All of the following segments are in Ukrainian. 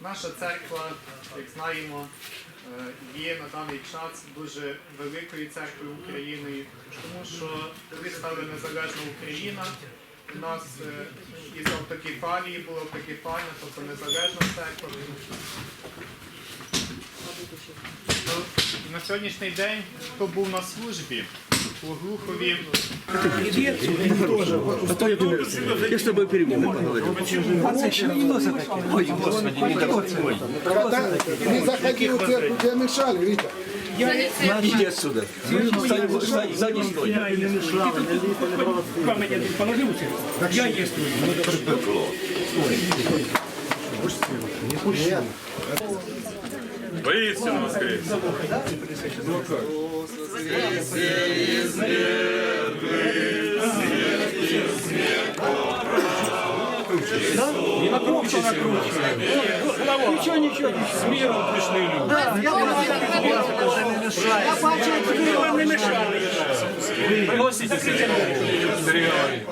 Наша церква, як знаємо, е, є на даний час дуже великою церквою України, тому що коли стала незалежна Україна, у нас е, із автокефалії була автокефальна, тобто незалежна церква. Ну, На сьогоднішній день, хто був на службі у Глухові, Я с тобой перемогу поговорю. Ой, господи, не такой. Когда не заходи в церковь, тебе мешали, Витя. Иди отсюда. Стань, стань, сзади стой. Пам'ять положив це? Я є Воистину воскрес. Нічого, нічого. З миром прийшли люди. Я бачу, як ви вам не мешали. Приносите Сергей Григорьевич.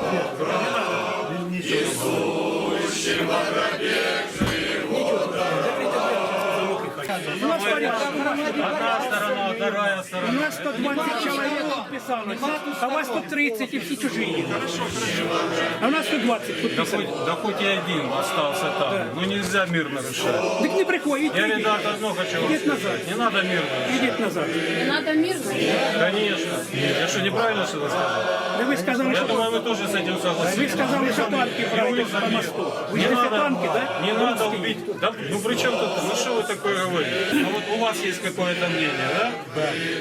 У нас У нас 120 чоловік підписалось, а у вас тут 30 і всі чужі. А у нас 120 Да підписалось. хоть, да хоть и один остался там. Ну нельзя мир нарушать. Так не приходіть, Я, ідіть, ребята, одно хочу вам Идите назад. сказать. Не надо мир нарушать. ідіть назад. Надо мирно. Конечно. Я что, неправильно что-то сказал? Да ви сказали, Я що думаю, вы тоже с этим ви согласитесь. сказали, що танки пройдуть по мосту. Ви Не ж надо, танки, да? не надо убить. Да, ну при чем тут? Ну что вы такое говорите? Ну вот у вас есть какое-то мнение, да?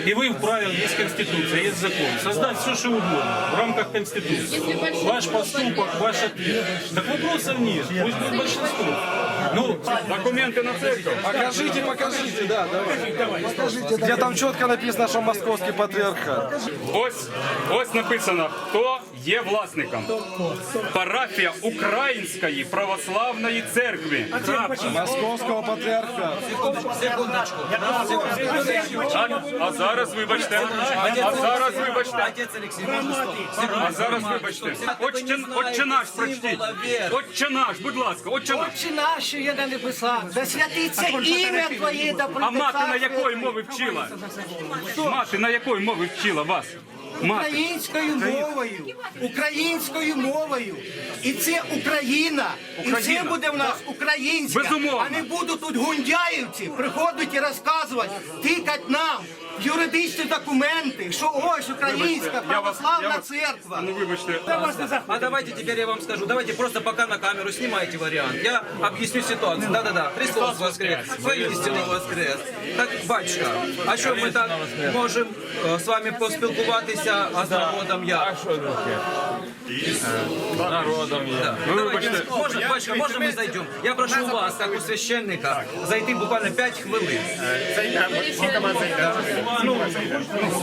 И вы вправе, есть конституция, есть закон. Создать все, что угодно в рамках конституции. Ваш поступок, ваш ответ. Так вопросов нет. Пусть будет большинство. Ну, документы на церковь. Покажите, покажите, да, давай. Где там четко написано, что московский патриархат. Ось ось написано, хто є власником. Парафія Української православної церкви. Московского патриархата. А, а зараз вибачте. А зараз вибачте. А зараз вибачте. Отче, отче наш прочтіть. Отче наш, будь ласка, отче наш. Наші я не написав? Да святиться ім'я Твоє, да А мати на якої мови вчила? Мати на якої мови вчила вас? Мати. Українською мовою, українською мовою. І це Україна. І Україна. це буде в нас українська. Безумовно. А не будуть тут гундяївці приходити і розказувати, тикать нам юридичні документи, що ось українська Я я православна церква. ну вибачте. А давайте теперь я вам скажу. Давайте просто пока на камеру снимайте вариант. Я объясню ситуацию. Да-да-да. Христос воскрес. Воистину воскрес. Так, батюшка, а що ми так можемо е, з вами поспілкуватися, а з народом як? Народом я. Ну Давайте, вибачте. можно, батюшка, можно мы зайдем? Я прошу вас, как у священника, зайти буквально 5 хвилин.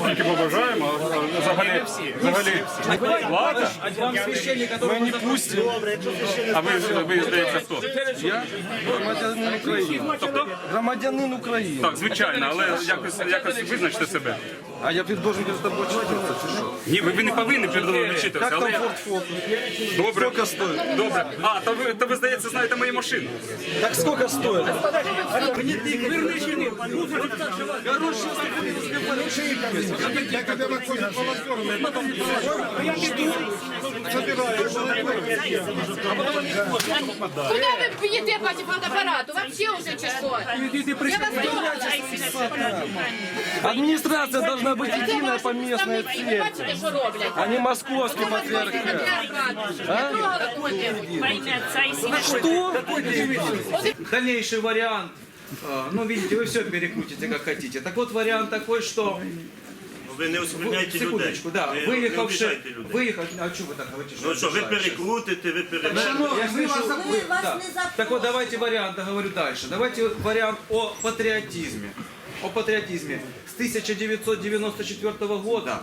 Скільки побажаємо, але взагалі, взагалі, влада, ми не пустимо. а ви, ви здається, хто? Я громадянин України. Тобто? Громадянин України. Так, звичайно, але якось, якось визначте себе. А я під- должен перед тобой отчитываться, чи що? Ні, ви, ви не повинні перед мною відчитися, Как але там я... Ford Focus? Добре. Сколько стоит? Добре. А, то ви, то ви, здається, знаєте мою машину. Так сколько стоит? Куда вы пьете по фотоаппарату? Вообще уже часов. Я вас думаю. Администрация должна повинна бути єдина помісна церква, а не московські патріархи. Что? Дальнейший вариант. А, ну, видите, вы все перекрутите, как хотите. Так вот, вариант такой, что вы не оскорбляйте людей. секундочку, да, Ви не виїхавши, людей. виїхав, а чому вы так говорите? Ну что, вы обіжаєте? перекрутите, ви перекрутите. Шановні, ми вас закон- да. Так вот, давайте вариант, я говорю дальше. Давайте вариант о патриотизме. О патриотизме. С 1994 года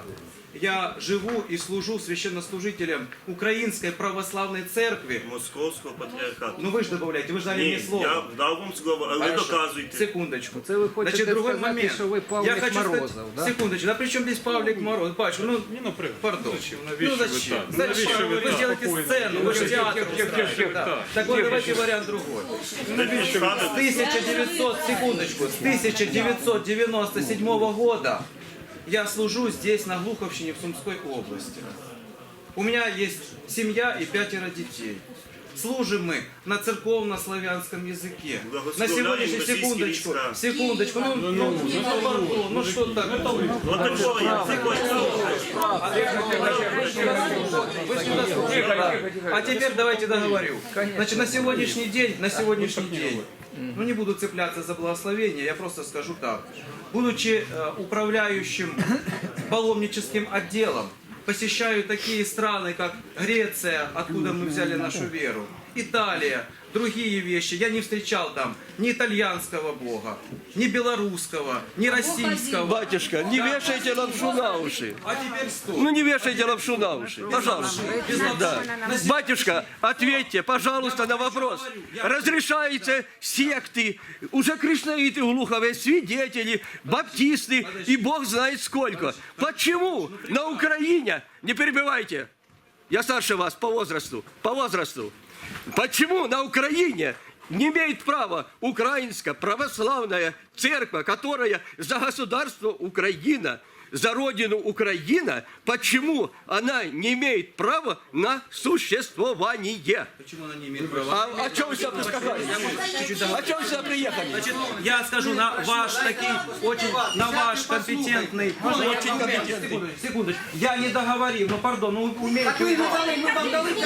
я живу и служу священнослужителем Украинской Православной Церкви. Московського патріархату. Ну вы же добавляете, вы же дали Ні, мне слово. я дав вам слово, але ви Хорошо. доказуєте. Секундочку. Це ви хочете Значит, другой сказати, момент. що ви Павлік Я хочу Морозов, сказать, да? секундочку, да при чем здесь Павлик Мороз? Батюшка, ну, Не, ну, при- пардон. зачем? Ну Навіщо ви зачем? так? Ну, Зачем? навіщо ви Вы так? сделаете Спокійно. сцену, вы же Тихо, театр тихо, тихо, устраиваете. тихо, Да. так. Так вот, давайте вариант другой. С 1900, секундочку, с 1997 года я служу здесь, на Глуховщине, в Сумской области. У меня есть семья и пятеро детей Служим мы на церковно-славянском языке. На Благословляем сегодняшний российские секундочку, войска. секундочку, ну, ну, ну, ну, пардон, ну что так? Вот такого я Вы сюда слушайте. А теперь давайте договорю. Значит, на сегодняшний день, на сегодняшний день, ну не буду цепляться за благословение, я просто скажу так. Будучи э, управляющим паломническим отделом, посещаю такие страны, как Греция, откуда мы взяли нашу веру, Италия, другие вещи. Я не встречал там ни итальянского бога, ни белорусского, ни российского. Батюшка, не Да. вешайте лапшу на уши. А теперь стоп. Ну не вешайте лапшу на уши, пожалуйста. Да. Батюшка, ответьте, пожалуйста, на вопрос. Разрешаете секты, уже кришнаиты в Глухове, свидетели, баптисты и Бог знает сколько. Почему на Украине, не перебивайте, я старше вас по возрасту, по возрасту. Почему на Украине не имеет права украинская православная церковь, которая за государство Украина, за родину Украина, почему она не имеет права на существование? Почему она не имеет права? А о чем вы сюда сказали? О чем вы сюда приехали? Значит, я скажу на ваш такой очень, на ваш компетентный, очень компетентный. Секундочку, я не договорил, ну пардон, ну умеете. Так не дали, ми вам дали.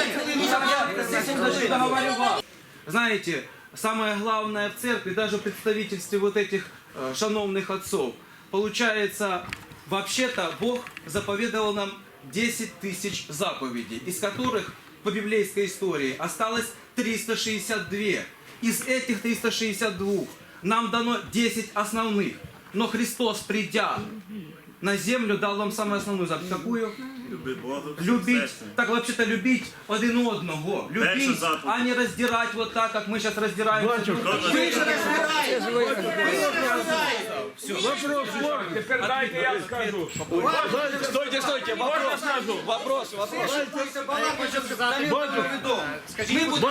Я секундочку договорю вам. Знаете, самое главное в церкви, даже в представительстве вот этих э, шановных отцов, получается, вообще-то Бог заповедовал нам 10 тысяч заповедей, из которых по библейской истории осталось 362. Из этих 362 нам дано 10 основных. Но Христос, придя на землю, дал вам самую основную заповедь. Какую? Люби Бога. Любить, так вообще-то любить один одного. Любить, а не раздирать вот так, как мы сейчас разделяем. Ви ж розбираєте. Ви розбираєте. Тепер дайте я скажу. Стойте, стойте, вопрос. Вопрос, вопрос. Скажіть, будь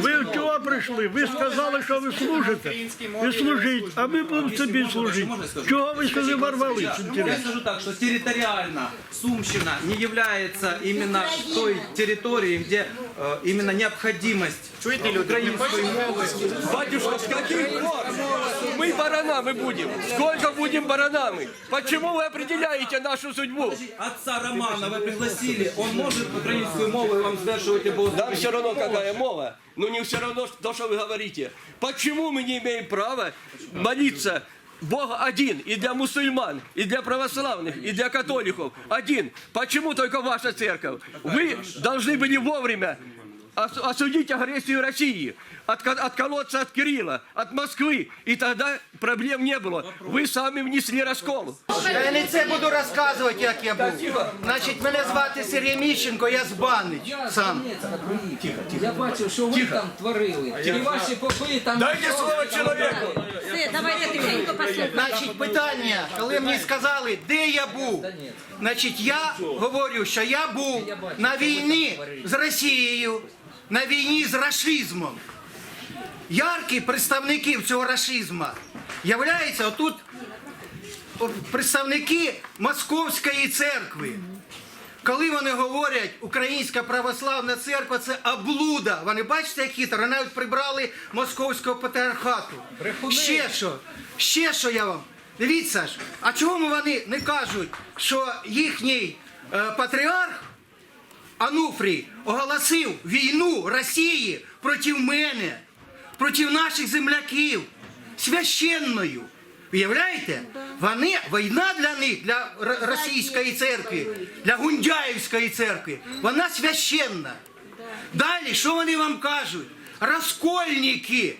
Ви чого прийшли? Ви сказали, що ви служите. І служіть, а ми будемо собі служити. Чого ви сюди ворвались? Я скажу так, что территориально Сумщина не является именно той территорией, где э, именно необходимость украинской мовы. Батюшка, с каких пор мы баранами будем? Сколько будем баранами? Почему вы определяете нашу судьбу? Отца Романа вы пригласили, он может украинскую мову вам сдерживать и будет. Нам все равно какая мова, но не все равно то, что вы говорите. Почему мы не имеем права молиться Бог один и для мусульман, и для православных, и для католиков один. Почему только ваша церковь? Вы должны были вовремя ос- агресію агрессию России, отко- отколоться от Кирилла, от Москвы, и тогда проблем не было. Вы сами внесли раскол. Я не це буду розказувати, як я був. Значить, мене звати Сергій Міщенко, я з Банич сам. Я бачив, що ви там творили. І ваші попи там... Дайте слово чоловіку! Все, давайте тихенько послухаємо. Значить, питання, коли мені сказали, де я був. Значить, я говорю, що я був на війні з Росією, на війні з рашизмом. Яркі представники цього рашизму являються отут представники Московської церкви. Коли вони говорять, Українська православна церква це облуда. Вони бачите, як хитро, навіть прибрали московського патріархату. Ще що? Ще що я вам? Дивіться ж, а чому вони не кажуть, що їхній е, патріарх Ануфрій оголосив війну Росії проти мене, проти наших земляків, священною. Уявляєте? Вони, війна для них, для російської церкви, для Гундяївської церкви, вона священна. Далі, що вони вам кажуть? Розкольники.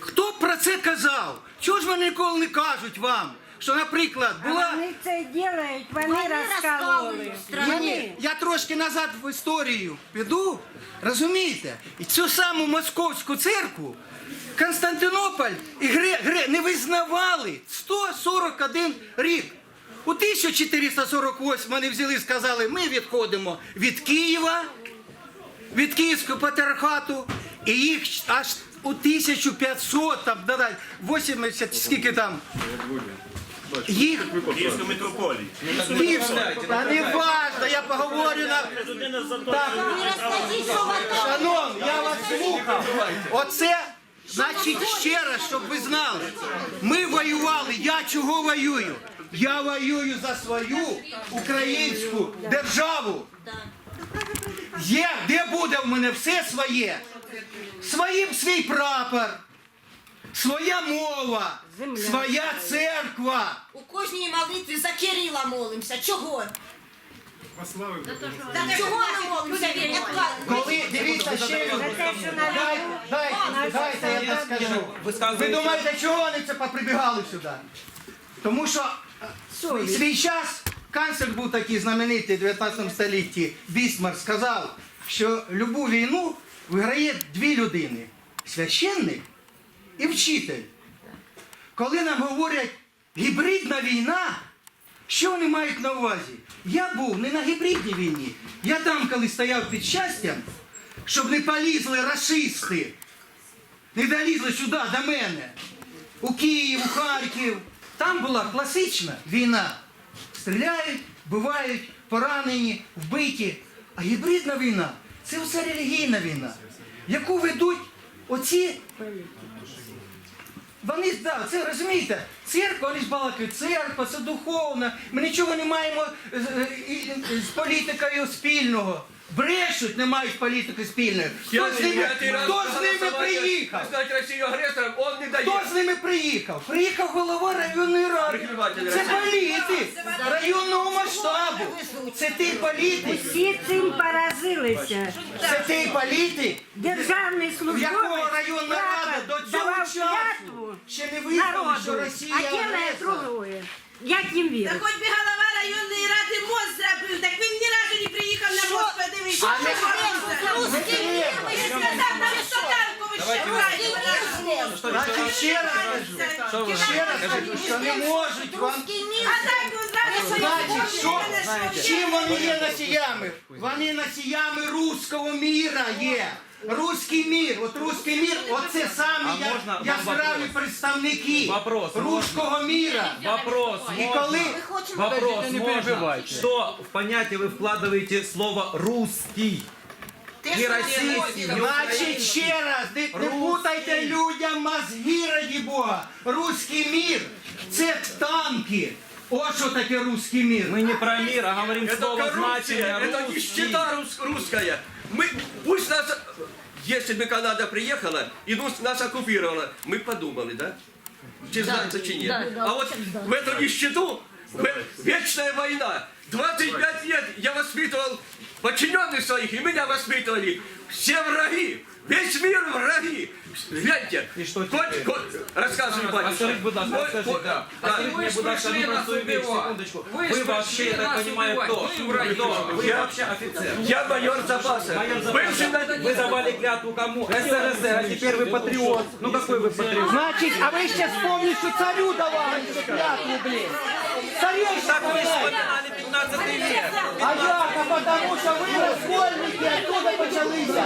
Хто про це казав? Чого ж вони ніколи не кажуть вам, що, наприклад, була. Вони це ділають, вони розкололи. Ні, я трошки назад в історію піду, розумієте? І цю саму московську церкву Константинополь і Гре, Гре не визнавали 141 рік. У 1448 вони взяли і сказали, ми відходимо від Києва, від Київського патріархату, і їх аж у 1500, там, да, да, 80, скільки там, їх Київської митрополії. Київська, та не важно, я поговорю на... Так, шановні, я вас слухав. Оце, значить, ще раз, щоб ви знали. Ми воювали, я чого воюю? Я воюю за свою українську державу. Є, де буде в мене все своє? Своїм свій прапор, своя мова, своя церква. У кожній молитві за Кирила молимося. Чого? Так чого ми молимося? Коли дивіться ще раз. Дай- дай- Дайте я скажу. Ви думаєте, чого вони це поприбігали сюди? Тому що в свій час канцлер був такий знаменитий в 19 столітті, Бісмар сказав, що любу війну виграє дві людини: священник і вчитель. Коли нам говорять гібридна війна, що вони мають на увазі? Я був не на гібридній війні. Я там, коли стояв під щастям, щоб не полізли расисти, не долізли сюди до мене, у Київ, у Харків. Там була класична війна. Стріляють, вбивають, поранені, вбиті. А гібридна війна це оце релігійна війна, яку ведуть оці вони да, це розумієте, церква, вони ж балакають, церква, це духовна. Ми нічого не маємо з, з- з політикою спільного. Брешуть, не мають політики спільної. Хто з ними, хто з ними приїхав? Стать Россию агрессором, он не. Хто з ними приїхав? Приїхав голова районної ради. Це політик районного масштабу. Це ти політик. Всі цим поразилися. Це ти політик. Державний В службовець якого районна рада до цього часу ще не визнала, що Росія а агресор. Як їм вірити? Хоч би голова районної ради мост зробив, так він ні разу не приїхав на мост подивитися. А не Русський мір, ви ж сказав, на висотанку ви ще враді. Значить, ще раз кажу, ще раз кажу, що не можуть вам А так ви знаєте, Значить, що, чим вони є носіями? Вони носіями руського міра є. Руський мір, от руський мір, оце самі А я- можна вам яскраві вопрос? представники Вопрос, руського міра. Вопрос. І можно? коли Вопрос можно. Что в понятие вы вкладываете слово «русский»? Не российский, не Значить, ще раз, не, не путайте людям мозги, раді Бога. Руський мір це танки. От що таке руський мір. Мы не про мир, а говорим Это слово коррупция, значение это «русский». нищета рус- русская. Мы, пусть нас, если бы Канада приехала и нас, нас оккупировала, мы б подумали, да? Чи знаете, чи нет. А вот в эту нищету, в- вечная война. 25 лет я воспитывал подчиненных своих, и меня воспитывали. Все враги. Весь мир враги. Гляньте. И что Хоть- теперь? хоть- Рассказывай, А батюшка. скажите, будь ласка, Хоть- скажите, хоть- да. да. А скажите мне, будь ласка, одну простую вещь, секундочку. Вы вообще, я так понимаю, кто? Кто? Вы вообще офицер. Я майор запаса. Бывший на- Вы давали клятву кому? СССР, а теперь вы патриот. Ну какой вы патриот? Значить, а ви ще вспомніть, що царю давали клятву, блін. Ще Так вы вспоминали 15 век. А як? А потому що ви розкольники, оттуда почалися.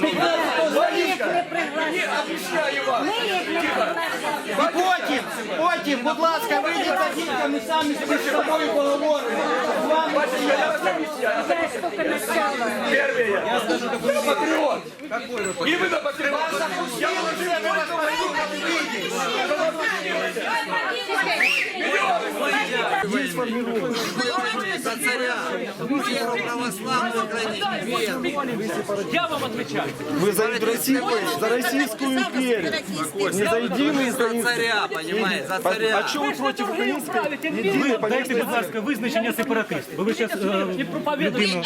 15 століття. Не объясняю вам. І потім, потім, будь ласка, вийдіть за дітьми, ми самі з собою поговоримо. З вами Батюшка, я вас объясняю. Первое. Я скажу, какой патриот. Именно патриот. Я запустили, це ми вас повернемо, вийдіть. Смотрите, За царя. Веру православную храните. Я вам отвечаю. Вы за Россию, за Российскую империю. Не за единый За царя, понимаете, за царя. А что вы против украинской? Ви дайте, будь ласка, визначення сепаратиста. Бо ви зараз людину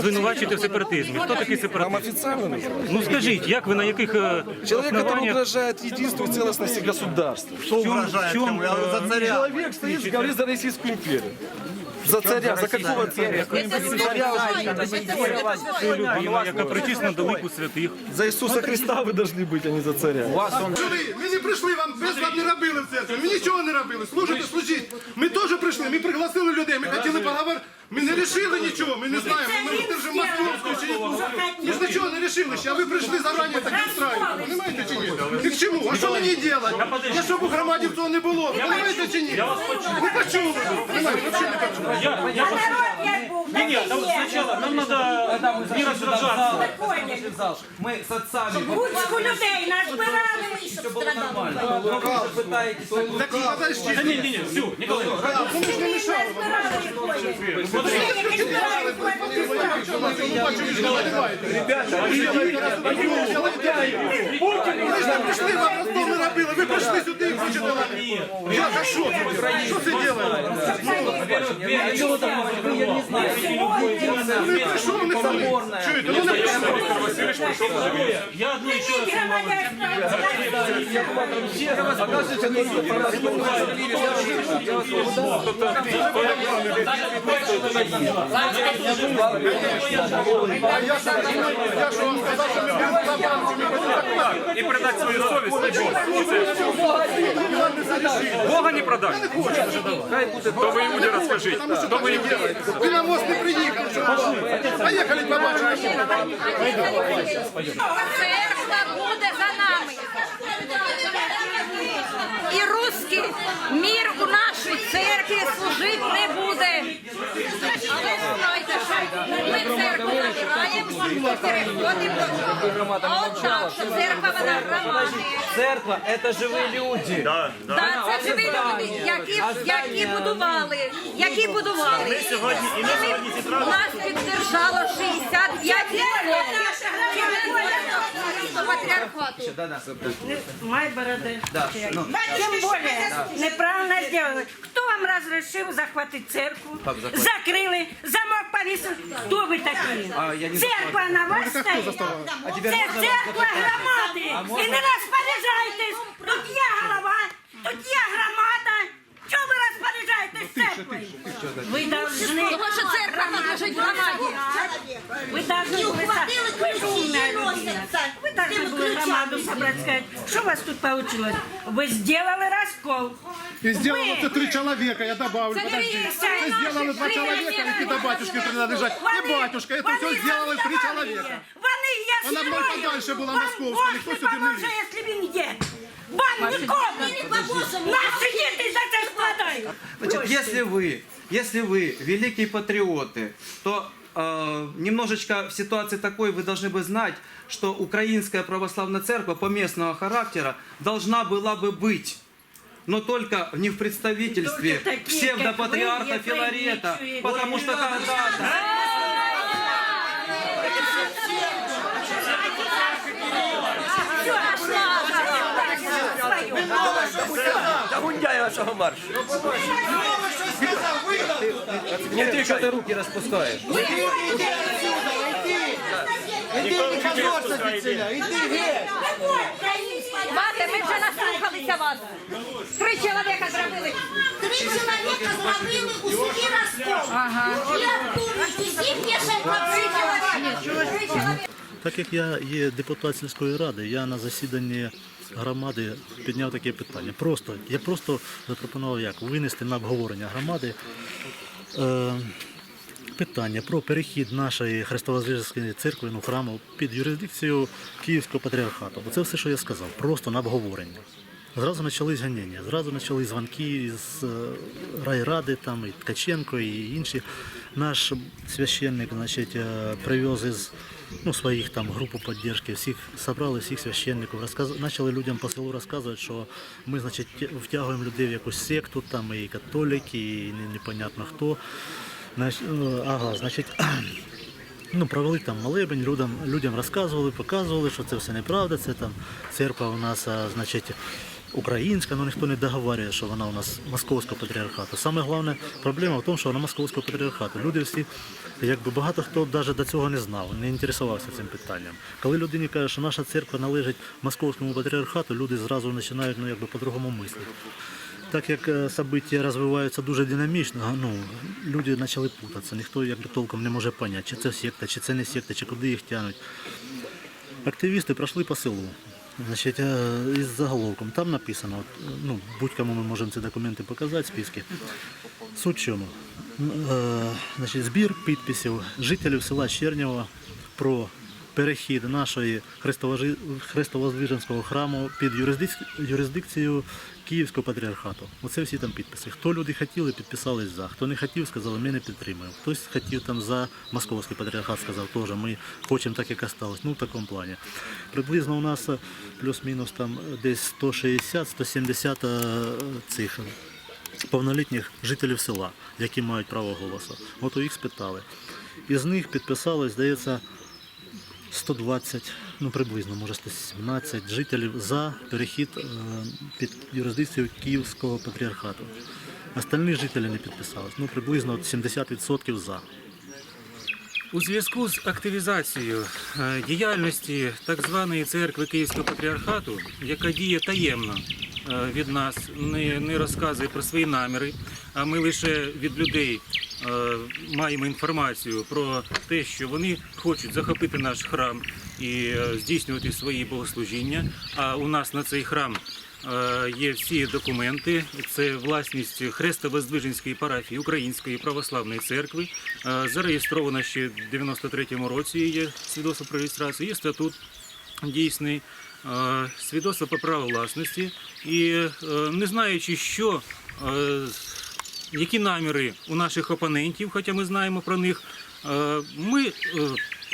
звинувачуєте в сепаратизмі. Хто такий Там сепаратист? официально называют. Ну скажіть, як ви на яких е, Человек, который основаннях? угрожает единству и целостности государства. Что угрожает чем, кому? Я говорю, за царя. Человек стоит и говорит за Российскую империю. За царя, за какого царя? людина, яка причисна до лику святих. За Иисуса Христа вы должны быть, а не за царя. Ми не прийшли, вам безлад не робили в церкві. Ми нічого не робили. Служите, служіть. Ми теж прийшли, ми пригласили людей, ми хотіли поговорити. Ми не рішили нічого, ми не знаємо, ми держимо московську чи яку. Ми ж нічого не рішили ще, а ви прийшли зарані так устраивати. Понимаєте чи ні? І к чому? А що мені робити? Я щоб у громаді цього не було. Понимаєте чи ні? Ви почули. Понимаєте, взагалі не почули. Я, я А народ як був, Ні, ні, так і там є. спочатку нам треба Когда мы не зашли сюда в зал, роздражатися. зашли в зал, мы с отцами Кучку людей назбирали. все было нормально. Но вы же пытаетесь... Так подожди. Ні, ні, ні, все, Ніколай. Ну ми ж не мішали вам. Ви ж не прийшли, вам Ростов не робили, ви прийшли сюди і хочете мене. Як, а що? Що це робите? Не прийшов, не самі. Чуєте, ну не прийшов. Я одну ще раз Я ж І продати свою совість не Бога. Не продать. То ви Іуді розкажіть. То ви Іуді Ви на мост не приїхали, що Поїхали, побачимо. Церква буде за І русський мір у нашій церкві служити не буде. Але знайте, що ми церкву набираємо і переходимо до. А от так, що церква вона громади. Церковь — это живые люди. Да, да. Так, це живі люди, які, які будували, які будували. Ми сьогодні, і ми сьогодні зібрали. Нас піддержало 65 патріархату. Май бороды. Да, ну. Тем более, неправильно сделали. Кто вам разрешил захватить церкву? Как захватить? Закрыли, замок повесил. Кто вы такие? А, я не Церква на вас стоит. Це церква громади. І не розпоряджайтесь. Тут є голова, тут є громада. Чого ви розпоряджаєтесь церквою? Ви должны... Тому що церква належить громаді. Вы должны были... Вы же умная людина. Вы должны были громаду собрать, сказать, что у вас тут получилось? Вы сделали раскол. І зробили Ви- це три чоловіка, я добавлю, Це подожди. не Це рішення зробили два наші чоловіка, прийняті які до батюшки принадлежать. І Вони- батюшка, це вони все зробили три заставляли чоловіка. її. Вони є Вона б сім'єю. подальше була Вам московська, Бог ніхто не сюди не поможе, ліз. якщо він є. Вам нікому. Наші Значит, если вы, если вы великие патриоты, то э, немножечко в ситуации такой вы должны бы знать, что Украинская православная церковь по местного характера должна была бы быть. Но только не в представительстве такие, псевдопатриарха Филарета, потому что когда-то Та гундяй вашого маршу. не ты, что ты руки распускаешь. Мати, ми вже наслухалися вас. Три чоловіка зробили. Три чоловіка зробили у селі Ростов. Я думаю, всіх є ще чоловіка. Так як я є депутат сільської ради, я на засіданні громади підняв таке питання. Просто я просто запропонував як винести на обговорення громади е, питання про перехід нашої Христовозвіжської церкви, ну храму під юрисдикцію Київського патріархату. Бо це все, що я сказав, просто на обговорення. Зразу почались ганіння, зразу почали дзвонки з е, райради, там і Ткаченко, і інші. Наш священник значить, е, привез із ну, своїх там групу підтримки, всіх собрали, всіх священників, розказ... почали людям по селу розказувати, що ми, значить, втягуємо людей в якусь секту, там і католики, і непонятно хто. Знач- е, Ага, значить, ну, провели там молебень, людям, людям розказували, показували, що це все неправда, це там церква у нас, а, значить, українська, але ніхто не договорює, що вона у нас московського патріархату. Саме головна проблема в тому, що вона московського патріархату. Люди всі, якби багато хто навіть до цього не знав, не інтересувався цим питанням. Коли людині каже, що наша церква належить московському патріархату, люди зразу починають ну, якби, по-другому мислити. Так як е, события розвиваються дуже динамічно, ну, люди почали путатися. Ніхто якби толком не може зрозуміти, чи це секта, чи це не секта, чи куди їх тягнуть. Активісти пройшли по селу. Значить, е, із заголовком. Там написано, ну, будь-кому ми можемо ці документи показати, списки. Суть чому? Е, Значить, збір підписів жителів села Чернєва про перехід нашої Христовоздвиженського храму під юрисдик- юрисдикцію Київського патріархату. Оце всі там підписи. Хто люди хотіли, підписались за. Хто не хотів, сказали, ми не підтримуємо. Хтось хотів там за московський патріархат, сказав, теж ми хочемо так, як осталось. Ну, в такому плані. Приблизно у нас плюс-мінус там десь 160-170 е, цих повнолітніх жителів села, які мають право голосу. От у їх спитали. Із них підписалось, здається, 120, ну приблизно, може 117 жителів за перехід е, під юрисдикцію Київського патріархату. Остальні жителі не підписались. Ну, приблизно от 70% за. У зв'язку з активізацією е, діяльності так званої церкви Київського патріархату, яка діє таємно е, від нас, не, розказує про свої наміри, а ми лише від людей маємо інформацію про те, що вони хочуть захопити наш храм і е, здійснювати свої богослужіння. А у нас на цей храм Е, Є всі документи. Це власність Хрестово-Здвиженської парафії Української православної церкви. Е, Зареєстрована ще в 93-му році. Є свідоцтво про реєстрацію, є статут дійсний, е, свідоцтво про право власності. І е, не знаючи, що е, які наміри у наших опонентів, хоча ми знаємо про них, е, ми е,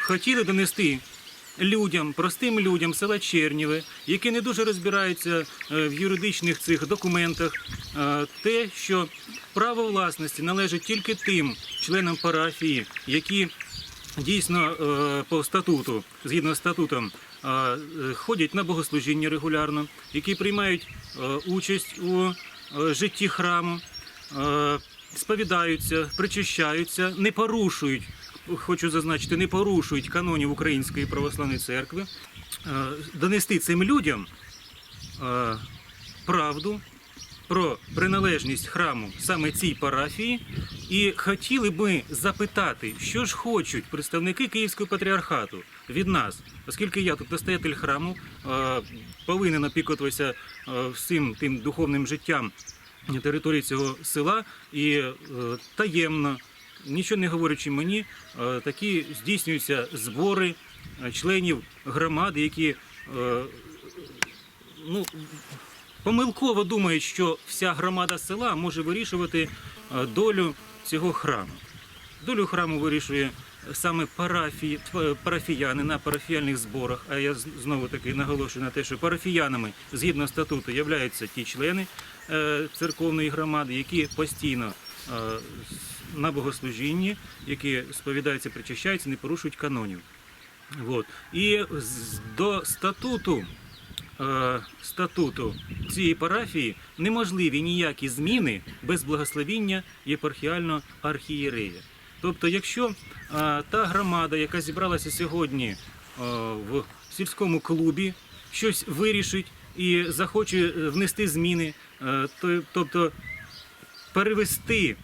хотіли донести людям, простим людям села Черніве, які не дуже розбираються е, в юридичних цих документах, те, що право власності належить тільки тим членам парафії, які дійсно по статуту, згідно з статутом, ходять на богослужіння регулярно, які приймають участь у житті храму, сповідаються, причащаються, не порушують. Хочу зазначити, не порушують канонів Української православної церкви, Е, донести цим людям е, правду про приналежність храму саме цій парафії, і хотіли би запитати, що ж хочуть представники Київського патріархату від нас, оскільки я тут настоятель храму е, повинен опікуватися е, всім тим духовним життям території цього села і е, таємно, нічого не говорячи мені, е, такі здійснюються збори е, членів громади, які ну, помилково думають, що вся громада села може вирішувати долю цього храму. Долю храму вирішує саме парафії, парафіяни на парафіяльних зборах. А я знову таки наголошую на те, що парафіянами згідно статуту являються ті члени церковної громади, які постійно е, на богослужінні, які сповідаються, причащаються, не порушують канонів. Вот. І до статуту, е, статуту цієї парафії неможливі ніякі зміни без благословіння єпархіального архієрея. Тобто, якщо е, та громада, яка зібралася сьогодні е, в сільському клубі, щось вирішить і захоче е, внести зміни, е, тобто перевести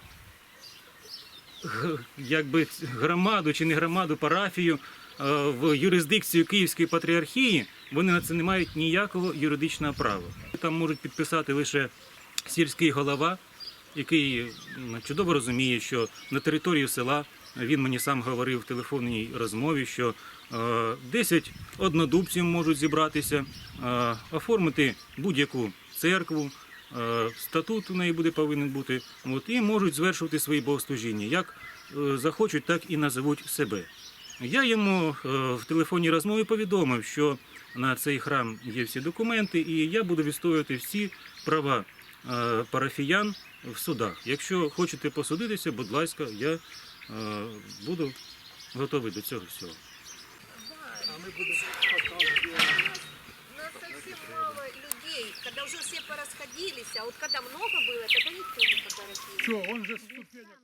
якби громаду чи не громаду, парафію е, в юрисдикцію Київської патріархії, вони на це не мають ніякого юридичного права. Там можуть підписати лише сільський голова, який чудово розуміє, що на території села він мені сам говорив в телефонній розмові, що е, 10 однодубців можуть зібратися, е, оформити будь-яку церкву. Е, Статут у неї буде повинен бути, от, і можуть звершувати свої богослужіння. Як е, захочуть, так і назовуть себе. Я йому е, в телефонній розмові повідомив, що на цей храм є всі документи, і я буду відстоювати всі права парафіян в судах. Якщо хочете посудитися, будь ласка, я буду готовий до цього всього. совсем мало людей, когда уже все порасходились, а вот когда много было, тогда никто не поторопился. Що, он же ступенек